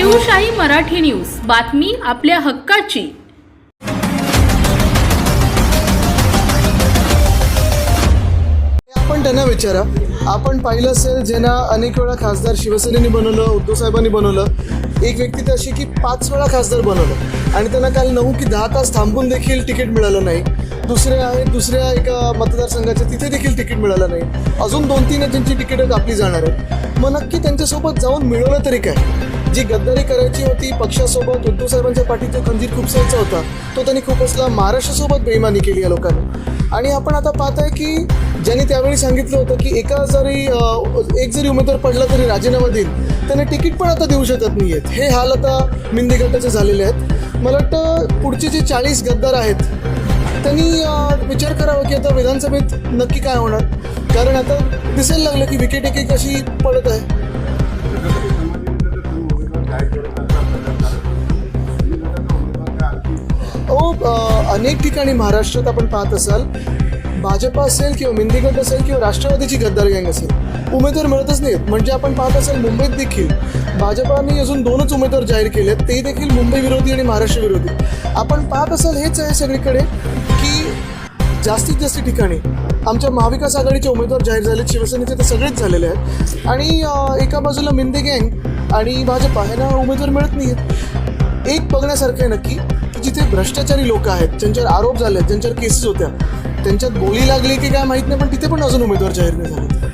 Shivshahi Marathi news. बातमी आपल्या हक्काची. आपण त्यांना विचारा. आपण पाहिलं असेल ज्यांना अनेक वेळा खासदार शिवसेनेने बनवलं उद्धव साहेबांनी बनवलं. एक व्यक्ती तर अशी की पाच वेळा खासदार बनवलं. आणि त्यांना काल नऊ की दहा तास थांबून देखील तिकीट मिळालं नाही. दुसरे आहे दुसऱ्या एका मतदारसंघाच्या तिथे देखील तिकीट मिळालं नाही. अजून दोन तीन त्यांची तिकीटं कापली जाणार आहेत. मग नक्की त्यांच्यासोबत जाऊन मिळवलं तरी काय? जी गद्दारी करायची होती पक्षासोबत उद्धव साहेबांच्या पाठीत जो खंजीर खुपसायचा होता. तो त्यांनी खूप असला महाराष्ट्रासोबत बेईमानी केली या लोकांनी. आणि आपण आता पाहत आहे की ज्यांनी त्यावेळी सांगितलं होतं की एका जरी एक जरी उमेदवार पडला तरी राजीनामा देईल त्यांना तिकीट पण आता देऊ शकत नाही आहेत हे हाल आता मिंदी गटाचे झालेले आहेत. मला वाटतं पुढचे जे चाळीस गद्दार आहेत त्यांनी विचार करावा की आता विधानसभेत नक्की काय होणार. कारण आता दिसायला लागलं की विकेट एक एक अशी पडत आहे. अहो अनेक ठिकाणी महाराष्ट्रात आपण पाहत असाल भाजपा असेल किंवा मिंदीगट असेल किंवा राष्ट्रवादीची गद्दार गँग असेल उमेदवार मिळतच नाहीत. म्हणजे आपण पाहत असाल मुंबईत देखील भाजपाने अजून दोनच उमेदवार जाहीर केलेत ते देखील मुंबई विरोधी आणि महाराष्ट्र विरोधी. आपण पाहत असाल हेच आहे सगळीकडे की जास्तीत जास्त ठिकाणी आमच्या महाविकास आघाडीचे उमेदवार जाहीर झाले शिवसेनेचे तर सगळेच झालेले आहेत. आणि एका बाजूला मिंदे गँग आणि भाजपा ह्यांना उमेदवार मिळत नाही आहेत एक बघण्यासारखं आहे नक्की. जिथे भ्रष्टाचारी लोक आहेत ज्यांच्यावर आरोप झाले ज्यांच्यावर केसेस होत्या त्यांच्यात गोळी लागली की काय माहीत नाही पण तिथे पण अजून उमेदवार जाहीर नाही झाले.